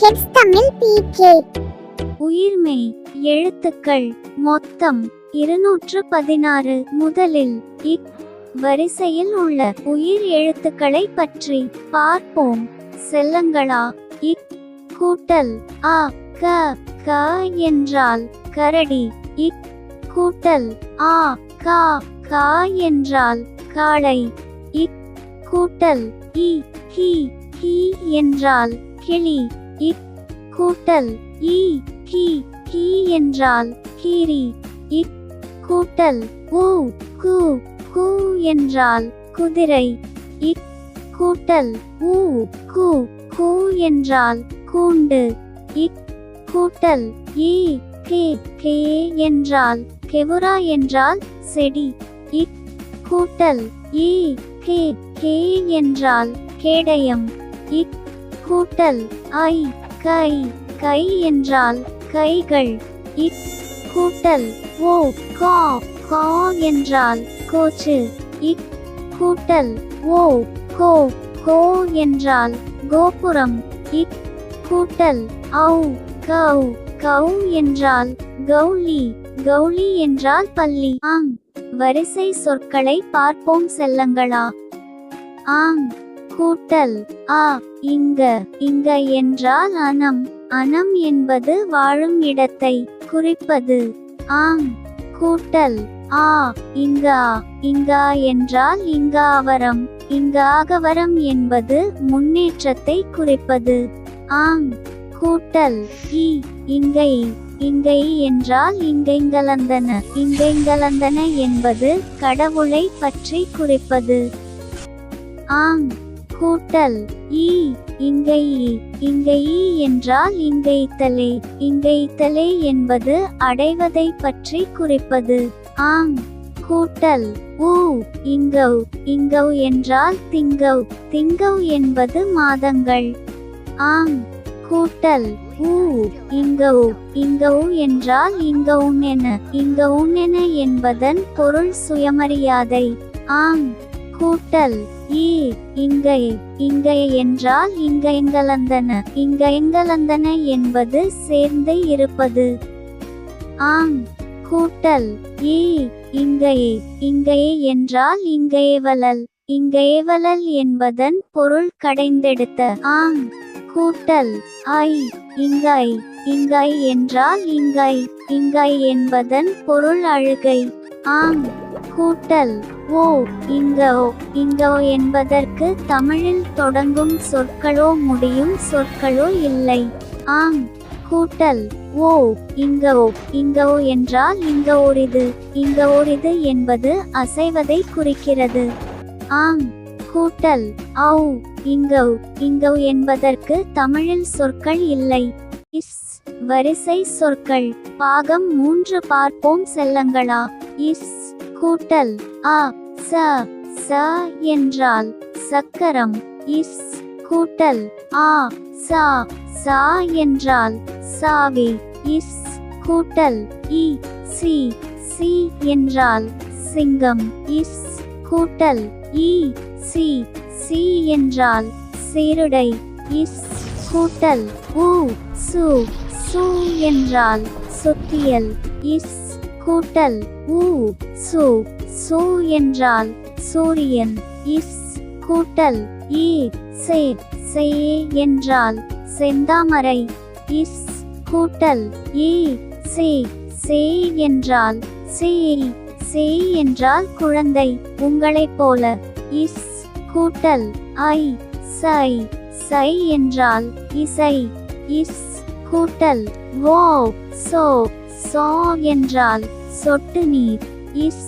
Kids Tamil PK உயிர்மெய் எழுத்துக்கள் மொத்தம் இருநூற்று பதினாறு முதலில் இக் வரிசையில் உள்ள உயிர் எழுத்துக்களை பற்றி பார்ப்போம். செல்லங்களா இக் கூட்டல் அ க க என்றால் கரடி இக் கூட்டல் ஆ கா கா என்றால் காளை இக் கூட்டல் இ ஹி ஹி என்றால் கிளி. இக் கூட்டல் ஈ கி கி என்றால் கீரி. இக் கூட்டல் ஊ கு கு என்றால் குதிரை. இக் கூட்டல் ஊ கு கு என்றால் கூண்டு. இக் கூட்டல் ஈ கே கே என்றால் கெவுரா என்றால் செடி. இக் கூட்டல் ஈ கே கே என்றால் கேடயம். இக் கூட்டல். ஐ கை கை என்றால் கைகள். இக் கூட்டல். ஓ கா கா என்றால் கோச்சு. இக் கூட்டல். ஓ கோ கோ என்றால் கோபுரம். இக் கூட்டல். ஔ கௌ கௌ என்றால் கௌலி. கௌலி என்றால் பள்ளி. ஆங் வரிசை சொற்களை பார்ப்போம் செல்லங்களா? ஆங் கூட்டல். ஆ இங்க இங்க என்றால் அனம். அனம் என்பது வாழும் இடத்தை குறிப்பது. ஆம் கூட்டல். ஆ இங்கா இங்கா என்றால் இங்காவரம். இங்காகவரம் என்பது முன்னேற்றத்தை குறிப்பது. ஆம் கூட்டல். இ இங்கை இங்கை என்றால் இங்கைங்கலந்தன. இங்கைங்கலந்தன என்பது கடவுளை பற்றி குறிப்பது. ஆம் கூட்டல். ஈ இங்கை இங்கை என்றால் இங்கைத்தலே. இங்கைத்தலே என்பது அடைவதை பற்றி குறிப்பது. ஆம் கூட்டல். ஊ இங்கவ் இங்கவ் என்றால் திங்கவ் திங்கவ் என்பது மாதங்கள். ஆம் கூட்டல். ஊ இங்கவ் இங்கவ் என்றால் இங்கவும் என இங்கவும் என என்பதன் பொருள் சுயமரியாதை. ஆம் கூட்டல். ஈ இங்கை இங்கை என்றால் இங்கைங்கலந்தன. இங்கைங்கலந்தன என்பது சேர்ந்து இருப்பது. ஆம் கூட்டல். ஈ இங்கையே இங்கையே என்றால் இங்கையவலல் இங்கையவலல் என்பதன் பொருள் கடைந்தெடுத்த. ஆம் கூட்டல். ஐ இங்கை இங்கை என்றால் இங்கை. இங்கை என்பதன் பொருள் அழுகை. ஆம் கூட்டல். ஓ இங்கோ இங்கோ என்பதற்கு தமிழில் தொடங்கும் சொற்களோ முடியும் சொற்களோ இல்லை. ஆம் கூட்டல். ஓ இங்கோ இங்கோ என்றால் இங்க ஓரிது இங்க ஓரிது என்பது அசைவதை குறிக்கிறது. ஆம் கூட்டல். ஔ இங்கோ இங்கோ என்பதற்கு தமிழில் சொற்கள் இல்லை. இஸ் வரிசை சொற்கள். பாகம் மூன்று பார்ப்போம் செல்லங்களா. இஸ் கூட்டல். அ ச ச என்றால் சக்கரம். இஸ் கூட்டல். ஆ சா சா என்றால் சாவி. இஸ் கூட்டல். இ சி சி என்றால் சிங்கம். இஸ் கூட்டல். இ சி சி என்றால் சீருடை. இஸ் கூட்டல். உ சு சு என்றால் சுத்தியல். இஸ் கூட்டல் உ சு சு என்றால் சூரியன். இஸ் கூட்டல் ஈ சே சே என்றால் செந்தாமரை. இஸ் கூட்டல் ஈ சே சே என்றால் சே சே என்றால் குழந்தை. உங்களைப் போல. இஸ் கூட்டல் ஐ சை சை என்றால் இசை. இஸ் கூட்டல் வோ சோ சோ என்றால் சொட்டு நீர். இஸ்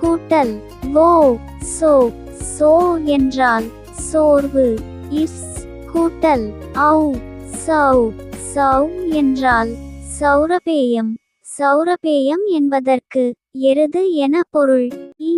கூட்டல். வோ சோ சோ என்றால் சோர்வு. இஸ் கூட்டல். ஔ சௌ சௌ என்றால் சௌரபேயம். சௌரபேயம் என்பதற்கு எருது என பொருள். இ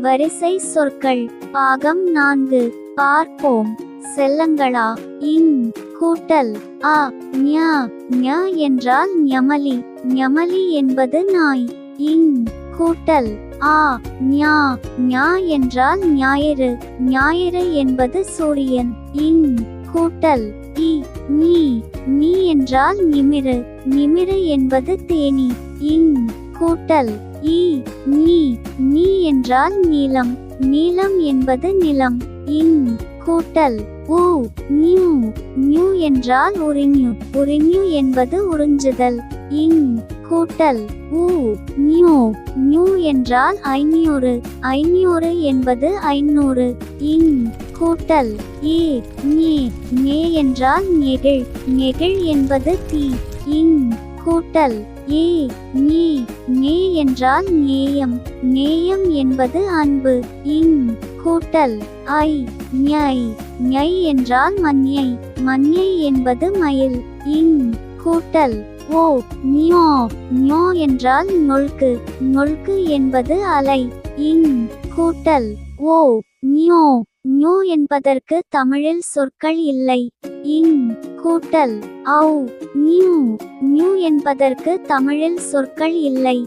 வரிசை சொற்கள். பாகம் நான்கு. பார்ப்போம். செல்லங்களா? இன் கூட்டல். ஆ ஞா ஞா என்றால் ஞமலி. ஞமலி என்பது நாய். இன் கூட்டல். ஆ ஞா ஞா என்றால் ஞாயிறு. ஞாயிறு என்பது சூரியன். இன் கூட்டல். இ நீ நீ என்றால் நிமிரு. நிமிரு என்பது தேனி. இன் கூட்டல். இ நீ நீ என்றால் நீலம் நீலம் என்பது நிலம். இன் கூட்டல். ஓ நியூ. நியூ என்றால் உறிஞு உறிஞு என்பது உறிஞ்சுதல். இன் கூட்டல். ஊ நியூ. நியூ என்றால் ஐநூறு. ஐநூறு என்பது ஐநூறு. இன் கூட்டல். ஏ நே. நே என்றால் நெகிழ். நெகிழ் என்பது தீ. இன் கூட்டல். ஏ நே. நே என்றால் நேயம். நேயம் என்பது அன்பு. இன் கூட்டல். ஐ ஞை. ஞை என்றால் மஞ்ஞை மஞ்ஞை என்பது மயில். இன் கூட்டல். ஓ நியோ நியோ என்றால் நொல்கு. நொல்கு என்பது அலை. இன் கூட்டல். ஓ நியோ நியோ என்பதற்கு தமிழில் சொற்கள் இல்லை. இன் கூட்டல். ஔ நியூ நியூ என்பதற்கு தமிழில் சொற்கள் இல்லை.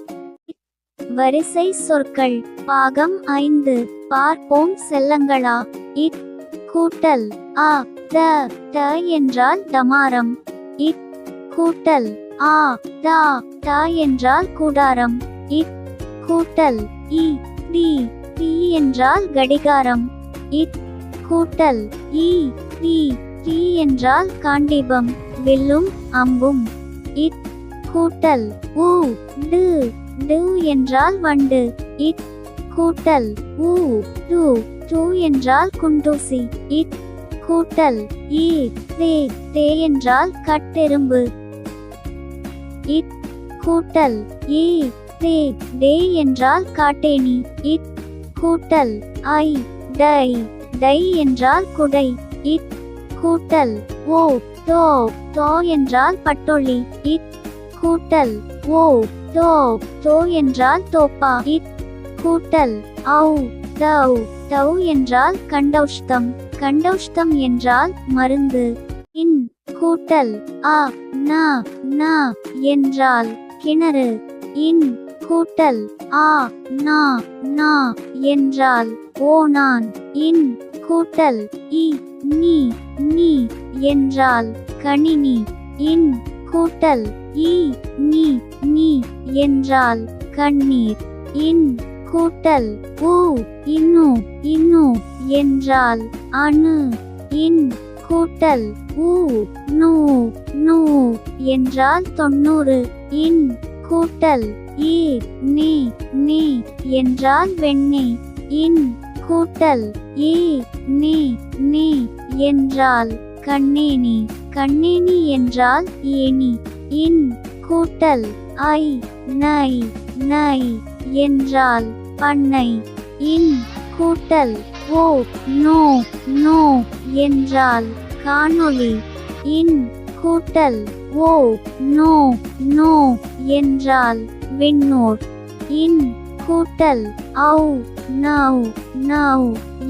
வரிசை சொற்கள். பாகம் ஐந்து. பார்ப்போம் செல்லங்களா? இட். கூட்டல். ஆ. த. ட என்றால் டமாரம் இட். கூட்டல். ஆ. தா. டா என்றால் கூடாரம். இட். கூட்டல். இ. டி. டி என்றால் கடிகாரம். இட். கூட்டல். இ. டி. டி என்றால் காண்டிபம். வில்லும் அம்பும். இட். கூட்டல். உ. டு. டு என்றால் வண்டு. இட் கூட்டல். உ டு. டூ என்றால் குண்டூசி. இட் கூட்டல். ஈ தே தே என்றால் கட்டெரும்பு. இட் கூட்டல். ஈ தே டே என்றால் காட்டேனி இட் கூட்டல். ஐ டை டை என்றால் குடை. இட் கூட்டல். ஓ தோ தோ என்றால் பட்டொளி இட் கூட்டல். ஓ தோ தோ என்றால் தோப்பா. இட் கூட்டல். ஔ தௌ தௌ என்றால் கண்டௌஷ்தம். கண்டௌஷ்தம் என்றால் மருந்து. இன் கூட்டல். அ ந ந என்றால் கிணறு. இன் கூட்டல். ஆ நா நா என்றால் ஓனான் இன் கூட்டல். இ நீ நீ என்றால் கணினி. இன் கூட்டல். ஈ நீ நீ என்றால் கண்ணீர். இன் கூட்டல் உ இன்னு இன்னு என்றால் அணு. இன் கூட்டல் உ நூ நூ என்றால் தொண்ணூறு. இன் கூட்டல் ஈ நீ நீ என்றால் வெண்ணெய் இன் கூட்டல் ஈ நீ நீ என்றால் கண்ணேனி கண்ணேனி என்றால் ஏனி இன் கூட்டல் ஐ நை நை என்றால் பண்ணை. இன் கூட்டல் ஓ நோ நோ என்றால் காணொளி. இன் கூட்டல் ஓ நோ நோ என்றால் விண்ணோர். இன் கூட்டல் ஔ நவ் நவ்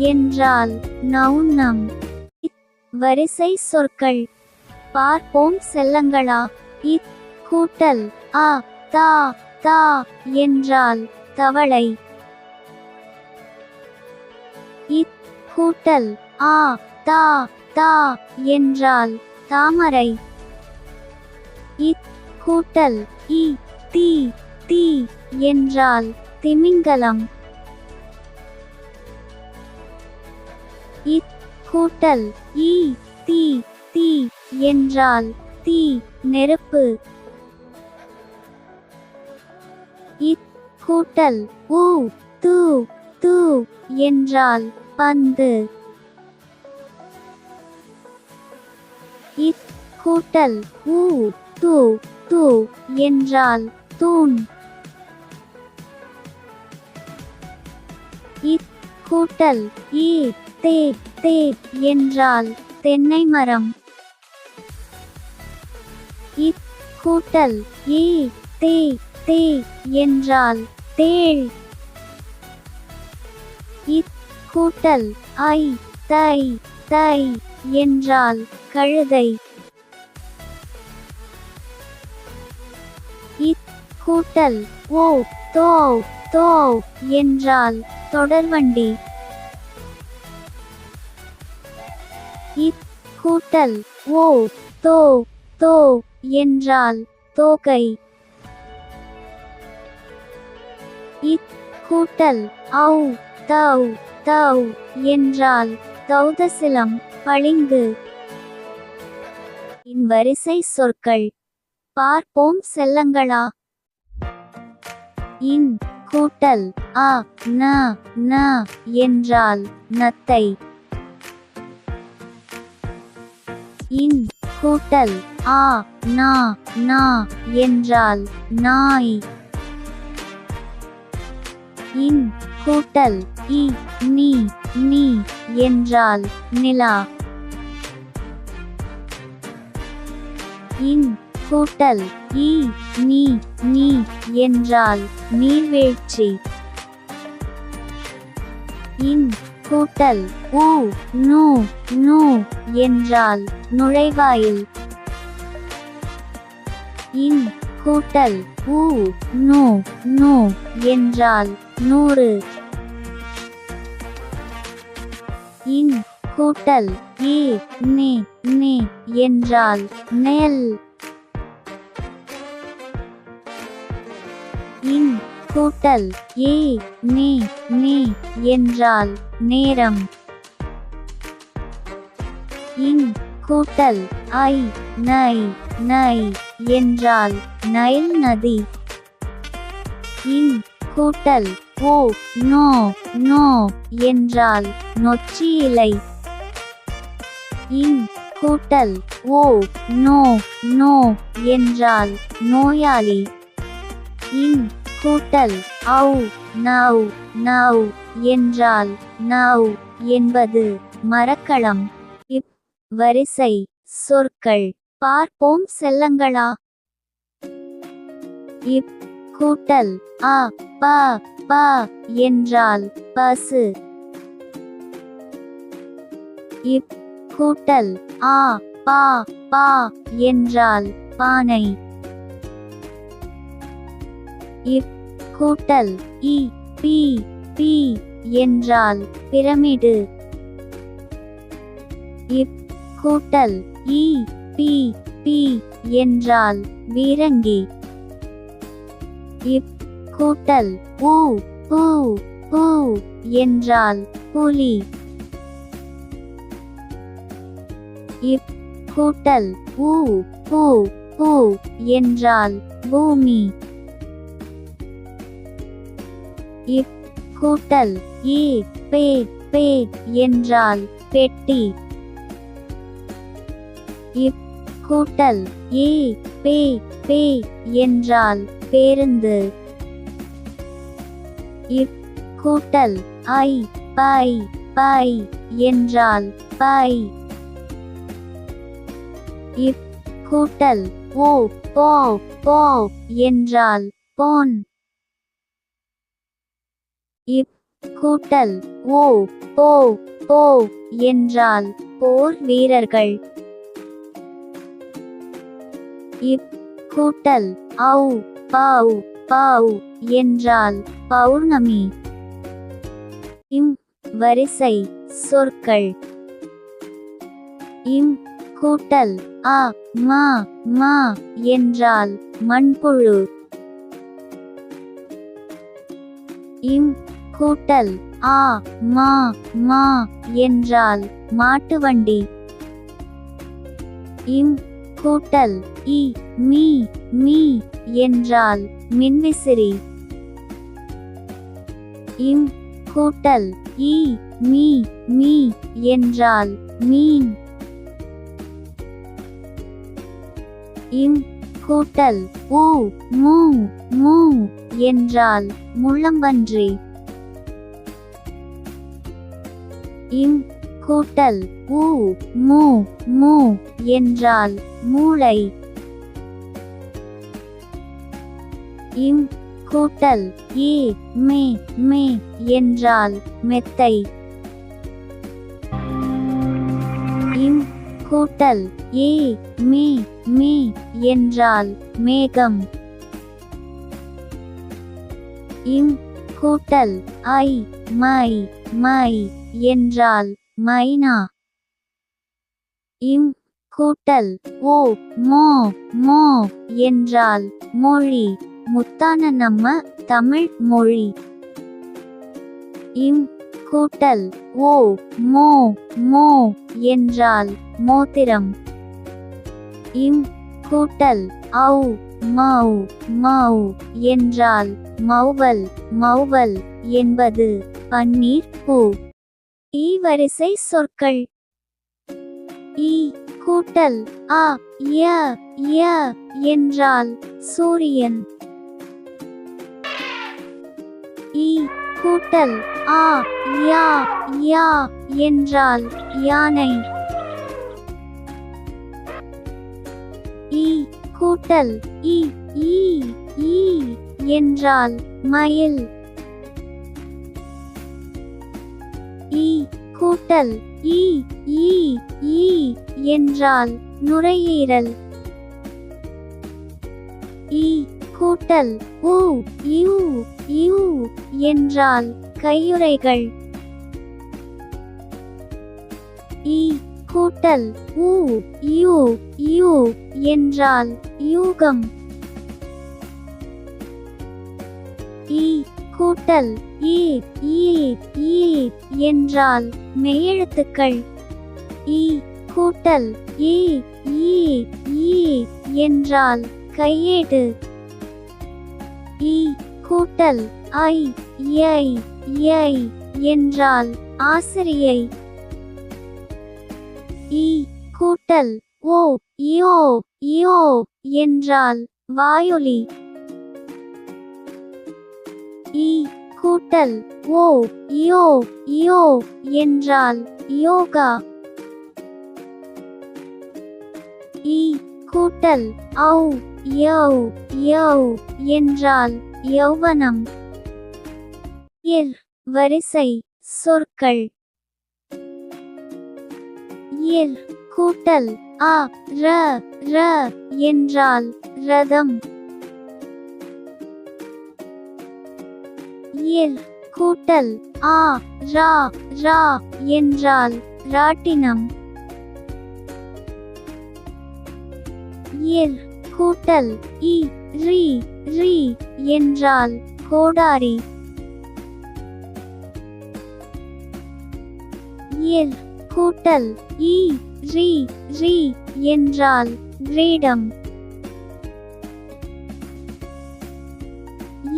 என்றால் நௌனம். வரிசை சொற்கள். பார்ப்போம் செல்லங்களா. இத் கூட்டல் அ தா தா என்றால் தவளை. இத் கூட்டல் ஆ தா தா என்றால் தாமரை. இத் கூட்டல் இ தி தி என்றால் திமிங்கலம். இத் கூட்டல் இ தி தி என்றால் தீ நெருப்பு. இத் கூட்டல் ஊ தூ தூ என்றால் பந்து. இத் கூட்டல் ஊ தூ தூ என்றால் தூண். இத் கூட்டல் ஈ தே தே என்றால் தென்னை மரம். கூட்டல் ஈ தே தே என்றால் தேள். இத் கூட்டல் ஐ தை தை என்றால் கழுதை. இத் கூட்டல் ஓ தோ தோ என்றால் தொடர்வண்டி. இத் கூட்டல் ஓ தோ தோ என்றால் தோகை. இத் கூட்டல். ஔ தௌ தௌ என்றால் தௌதசிலம் பளிங்கு. இன் வரிசை சொற்கள். பார்ப்போம் செல்லங்களா. இன் கூட்டல். அ ந ந என்றால் நத்தை. இன் கூட்டல் ஆ நா நா என்றால் நாய். இன் கூட்டல் இ நீ நீ என்றால் நிலா. இன் கூட்டல் இ நீ நீ என்றால் நீர்வீழ்ச்சி. இன் கூட்டல் ஊ நூ நூ என்றால் நுழைவாயில். இன் கூட்டல் ஊ நூ நூ என்றால் நூறு. இன் கூட்டல் ஏ நே நே என்றால் நெல் கூட்டல் ஏ நே நே என்றால் நேரம். இன் கூட்டல் ஐ நை நை என்றால் நைல் நதி. இன் கூட்டல் ஓ நோ நோ என்றால் நொச்சி இலை. இன் கூட்டல் ஓ நோ நோ என்றால் நோயாளி. இன் கூட்டல் அவு நவ் நவ் என்றால் நவ் என்பது மரக்களம் இப் வரிசை சொற்கள். பார்ப்போம் செல்லங்களா? இப் கூட்டல் அ ப ப என்றால் பசு. இப் கூட்டல் ஆ பா பா என்றால் பானை. இப் கூட்டல் இ பி பி என்றால் பிரமிடு. இப் கூட்டல் இ பி பி என்றால் வீரங்கி. இப் கூட்டல் ஊ பூ பூ என்றால் புலி. இப் கூட்டல் ஊ பூ பூ என்றால் பூமி. இப் கூட்டல் ஏ பே பே என்றால் பெட்டி. இப் கூட்டல் ஏ பே பே என்றால் பேருந்து. இப் கூட்டல் ஐ பை பை என்றால் பை. இப் கூட்டல் ஓ போ போ என்றால் போன். இப் கூட்டல் ஓ போ போ என்றால் போர் வீரர்கள். இப் கூட்டல் ஔ பௌ பாவ் என்றால் பௌர்ணமி. இம் வரிசை சொற்கள். இம் கூட்டல் அ மா மா என்றால் மண்புழு. இம் கூட்டல் ஆ மா மா என்றால் மாட்டுவண்டி இம் கூட்டல் இ மீ மீ என்றால் மின்விசிறி. இம் கூட்டல் இ மீ மீ என்றால் மீன். இம் கூட்டல் ஊ மூ மூ என்றால் முள்ளம்பன்றி. இம் கூட்டல் ஊ மூ மூ என்றால் மூளை. இம் கூட்டல் ஏ மே மே என்றால் மெத்தை. இம் கூட்டல் ஏ மே மே என்றால் மேகம். இம் கூட்டல் ஐ மை மை என்றால் மைனா. இம். கூட்டல். ஓ. மோ. மோ. என்றால் மொழி. முத்தான நம்ம தமிழ் மொழி. இம். கூட்டல். ஓ. மோ. மோ. என்றால் மோதிரம். இம். கூட்டல். ஔ. மௌ மௌ என்றால் மௌவல். மௌவல் என்பது பன்னீர் பூ. ஈ வரிசை சொற்கள். ஈ கூட்டல் அ ய ய என்றால் சூரியன். ஈ கூட்டல் ஆ யா யா என்றால் யானை. ஈ கூட்டல் இ ஈ ஈ என்றால் மயில். கட்டல் ஈ ஈ ஈ என்றால் நுரையீரல். ஈ கூட்டல் உ யூ யூ என்றால் கையுறைகள். ஈ கூட்டல் உ யூ யூ என்றால் யூகம். கூட்டல் ஈ ஈ ஈ என்றால் மெய்யெழுத்துக்கள். ஈ கூட்டல் ஈ ஈ ஈ என்றால் கையேடு. ஈ கூட்டல் ஐ ஐ யை என்றால் ஆசிரியை. ஈ கூட்டல் ஓ இயோ இயோ என்றால் வாயொலி. ஈ கூட்டல் ஓ யோ யோ என்றால் யோகா. இ கூட்டல் ஔ யௌ யௌ என்றால் யௌவனம். இர் வரிசை சொற்கள். இர் கூட்டல் அ ர ர என்றால் ரதம். இர் கூட்டல் ஆ ரா ரா என்றால் ராட்டினம். இர் கூட்டல் இ ரி ரி என்றால் கோடாரி. இர் கூட்டல் இ ரி ரி என்றால் கிரீடம்.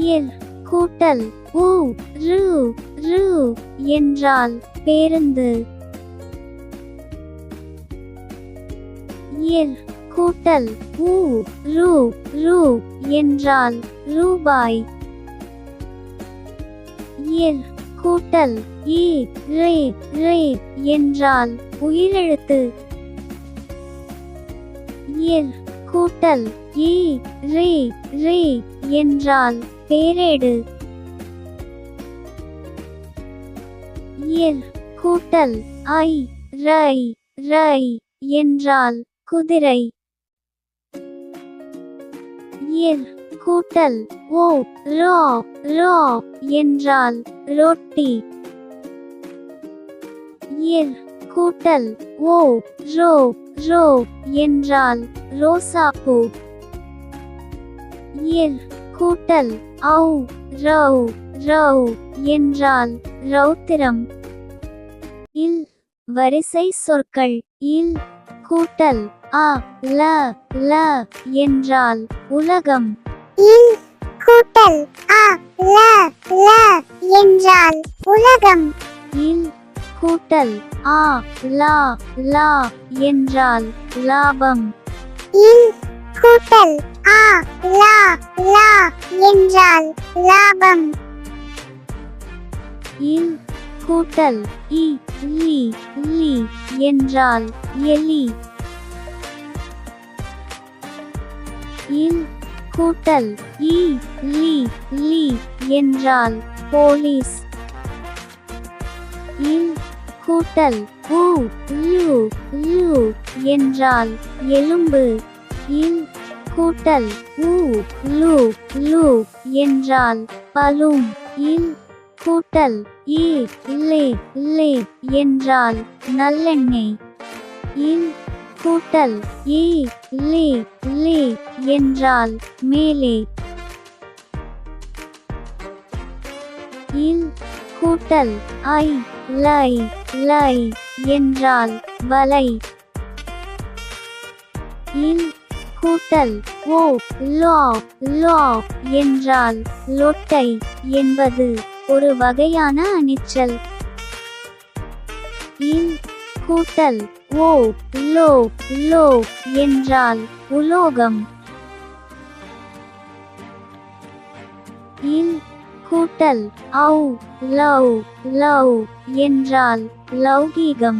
இர் கூட்டல் ஊ ரு ரு என்றால் பேருந்து. இர் கூட்டல் உ ரு ரு என்றால் ரூபாய். இர் கூட்டல் இ ரே ரே என்றால் உயிரெழுத்து. இர் கூட்டல் ஈ ரே ரே என்றால் பேரேடு. இர் கூட்டல் ஐ ரை ரை என்றால் குதிரை. இர் கூட்டல் ஓ ரோ ரோ என்றால் ரொட்டி. இர் கூட்டல். ஓ ரோ ரோ என்றால் ரோசாப்பூ. இர் கூட்டல். ஔ ரௌ ரௌ என்றால் ரௌத்திரம் இல் வரிசை சொற்கள். இல் கூட்டல். அ ல ல என்றால் உலகம். இல் கூட்டல். அ ல ல என்றால் உலகம். இல் கூட்டல். ஆ லா லா என்றால் லாபம். இல் கூட்டல். ஆ லா லா என்றால் லாபம். இல் கூட்டல். இ லி லி என்றால் எலி. இல் கூட்டல். இ லி லி என்றால் போலீஸ். இல் கூட்டல். உ லு லு என்றால் எலும்பு. இல் கூட்டல். உ லு லு என்றால் பலும். இல் கூட்டல். இ இல்லை இல்லை என்றால் நல்லெண்ணெய். இல் கூட்டல். ஈ இல்லை இல்லை என்றால் மேலே. இல் கூட்டல். ஐ லை லை என்றால் வலை. இல் கூட்டல் ஓ லோ லோ என்றால் லொட்டை என்பது ஒரு வகையான அணிச்சல். இல் கூட்டல் ஓ லோ லோ என்றால் உலோகம். கூட்டல் ஔ லவ் லவ் என்றால் லௌகீகம்.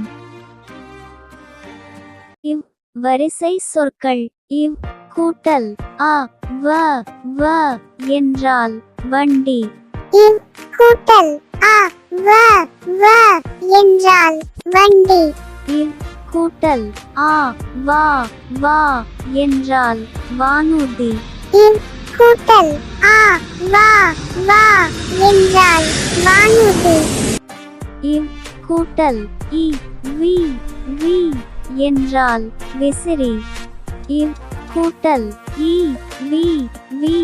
இவ் வரிசை சொற்கள் இவ் கூட்டல் அ வ வ என்றால் வண்டி. இவ் கூட்டல் அ வ வ என்றால் வண்டி. இவ் கூட்டல் ஆ வா வா என்றால் வானூர்தி. இவ் கூட்டல். ஆ வா வா என்றால் வானூர்தி. இவ் கூட்டல். இ வி வி என்றால் விசிறி. இவ் கூட்டல். இ வி வி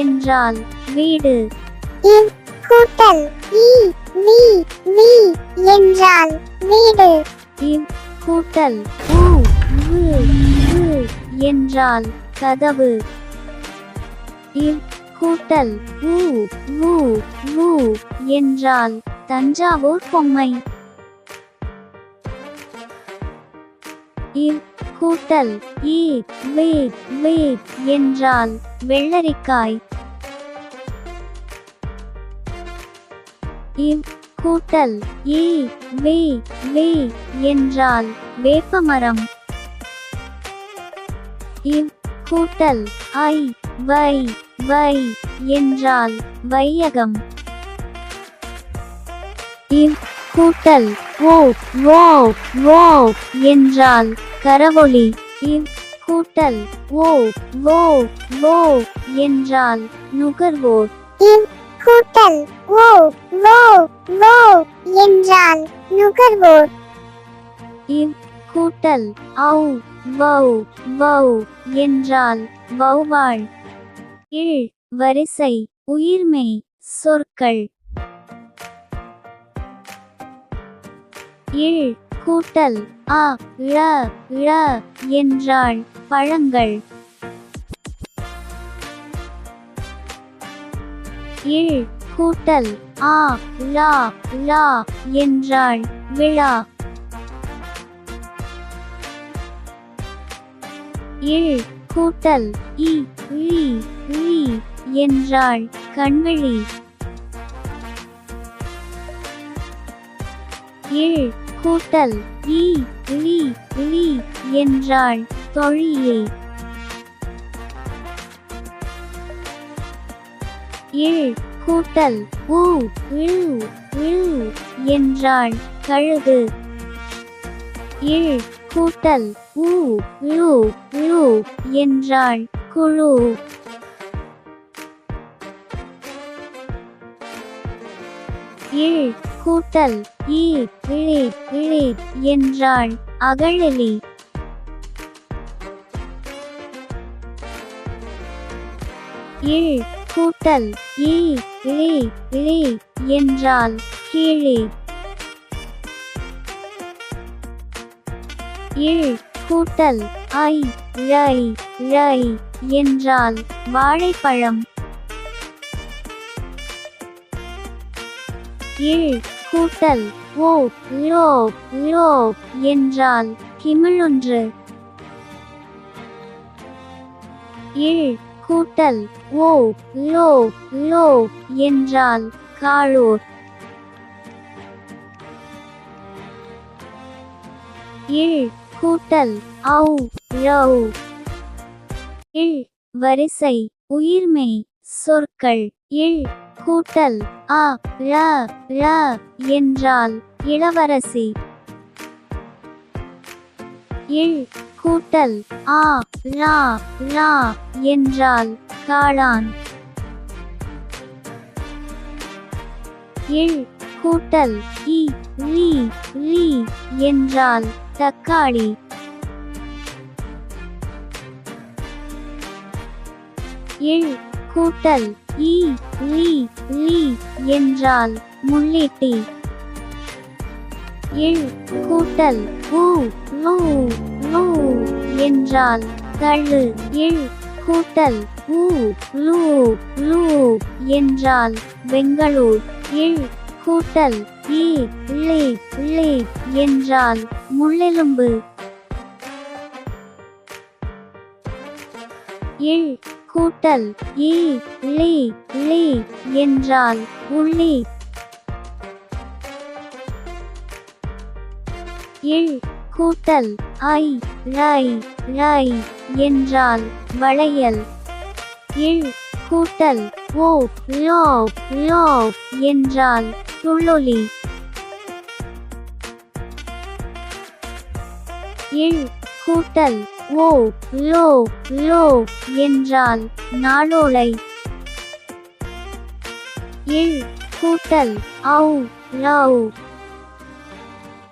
என்றால் வீடு. இவ் கூட்டல். இ வி வி என்றால் வீடு. இவ் கூட்டல். உ என்றால் கதவு. இவ் கூட்டல் உ ஊ ஊ என்றால் தஞ்சாவூர் பொம்மை. இவ் கூட்டல் ஈ வே வே என்றால் வெள்ளரிக்காய். இவ் கூட்டல் ஏ வே வே என்றால் வேப்பமரம். இவ் கூட்டல் ஐ வை வை என்றால் வையகம். இவ் கூட்டல் ஓ ஓ ஓ என்றால் கரவொளி. இவ் கூட்டல் ஓ ஓ ஓ என்றால் நுகர்வோர். இவ் கூட்டல் ஓ ஓ ஓ என்றால் நுகர்வோர். இவ் கூட்டல் ஔ வௌ வௌ என்றால் வௌவாள் இழ் வரிசை உயிர்மெய் சொற்கள். இழ் கூட்டல் அ ழ ழ என்றால் பழங்கள். இழ் கூட்டல் ஆ லா லா என்றால் விழா. இழ் கூட்டல் இ ழி ழி என்றாள் கண்வழி இழ் கூட்டல் ஈ இழி இழி என்றாள் தொழிலே. இழ் கூட்டல் ஊ இழு இழு என்றாள் கழுகு. இழ் கூட்டல் ஊ இழு இழு என்றாள் குழு. இழ் கூட்டல் ஈ இழி இழி என்றால் அகழலி. இழ் கூட்டல் ஈ இழி இழி என்றால் கீழே. இழ் கூட்டல் ஐ ரை ரை என்றால் வாழைப்பழம். இழ் கூட்டல் ஓ லோ லோ என்றால் கிமிழொன்று. இழ் கூட்டல் ஓ லோ லோ என்றால் காளூர் இழ் கூட்டல் ஔ ரவு இழ் வரிசை உயிர்மெய் சொற்கள் இழ் கூட்டல் அ ழ ழ என்றால் இளவரசி. இழ் கூட்டல் ஆ ரா ரா என்றால் காளான். இழ் கூட்டல் இ லி லி என்றால் தக்காளி. இல் கூட்டல் ஈ லீ லீ என்றால் முள்ளீட்டி. இல் கூட்டல் ஊ லூ லூ என்றால் தள்ளு. இல் கூட்டல் ஊ லூ லூ என்றால் பெங்களூர் இல் கூட்டல் ஈ லி லி என்றால் முள்ளெலும்பு. இல் கூட்டல். ஈ லி லி என்றால் உள்ளி. இழ் கூட்டல். ஐ ரை ரை என்றால் வளையல். இழ் கூட்டல். ஓ லோ லோ என்றால் துள்ளொலி. இழ் கூட்டல். ஓ லோ லோ என்றால் நாளோலை. இல் கூட்டல் ஔ லவ்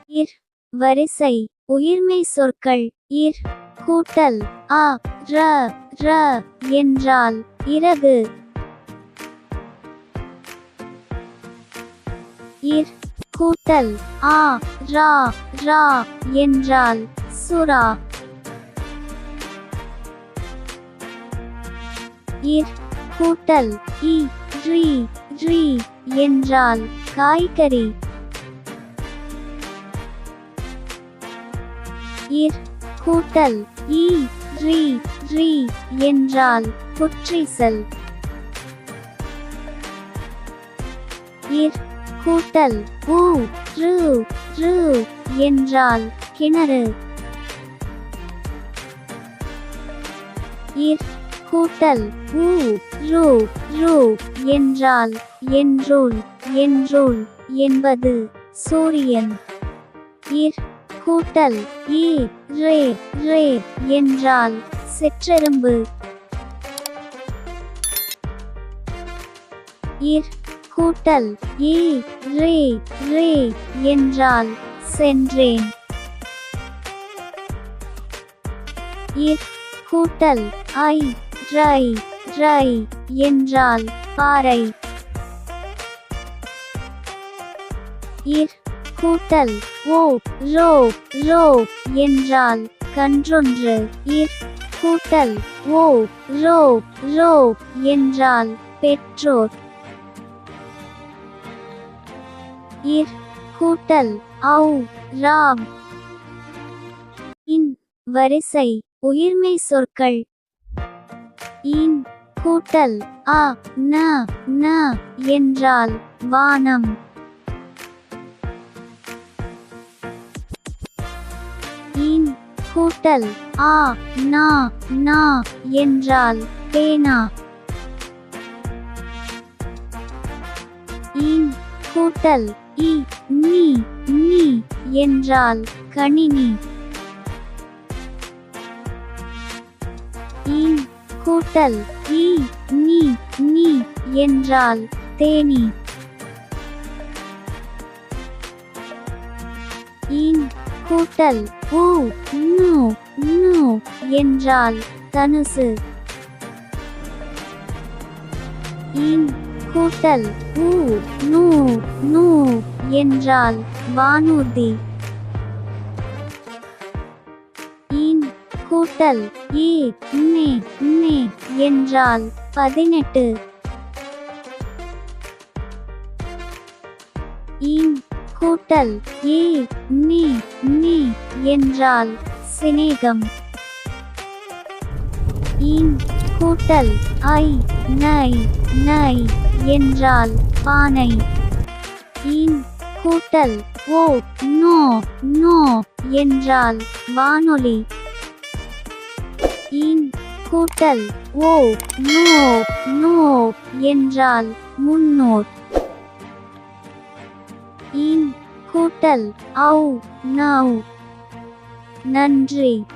இர் வரிசை உயிர்மை சொற்கள் இர் கூட்டல் அ ர ர என்றால் இறகு. இர் கூட்டல் ஆ ரா ரா என்றால் சுறா. கூட்டல். இ ரி ரி என்றால் காய்கறி. இர். கூட்டல். ஈ ரி ரி என்றால் புற்றீசல். இர். கூட்டல். ஊ. ரு ரு என்றால் கிணறு. இர். கூட்டல் ஊ ரூ ரு என்றால் என்றோல் என்றோல் என்பது சூரியன். இர் கூட்டல் ஈ ரே ரே என்றால் சிற்றெரும்பு இர் கூட்டல் ஈ ரே ரே என்றால் சென்றேன். இர் கூட்டல் ஐ ரை ரை என்றால் பாறை. இர் கூட்டல் ஓ ரோ ரோ என்றால் கன்றொன்று. இர் கூட்டல் ஓ ரோ ரோ என்றால் பெற்றோர். இர் கூட்டல் ஔ ராம். இன் வரிசை உயிர்மை சொற்கள் இன் கூட்டல் அ ந ந என்றால் வானம். இன் கூட்டல் ஆ நா நா என்றால் பேனா. இன் கூட்டல் இ நீ நீ என்றால் கணினி. கூட்டல் இ நீ நீ என்றால் தேனி. இன் கூட்டல் ஊ நூ நூ என்றால் தனுசு. இன் கூட்டல் ஊ நூ நூ என்றால் வானூர்தி. ஈன் கூட்டல் ஈ நே நே என்றால் பதினெட்டு. இன் கூட்டல். ஈ நீ நீ என்றால் சிநேகம். இன் கூட்டல். ஐ நை நை என்றால் பானை. இன் கூட்டல். ஓ நோ நோ என்றால் வானொலி. கூட்டல். ஓ நோ நோ என்றால் முன்னோர். இன் கூட்டல். ஔ நவ் நன்றி.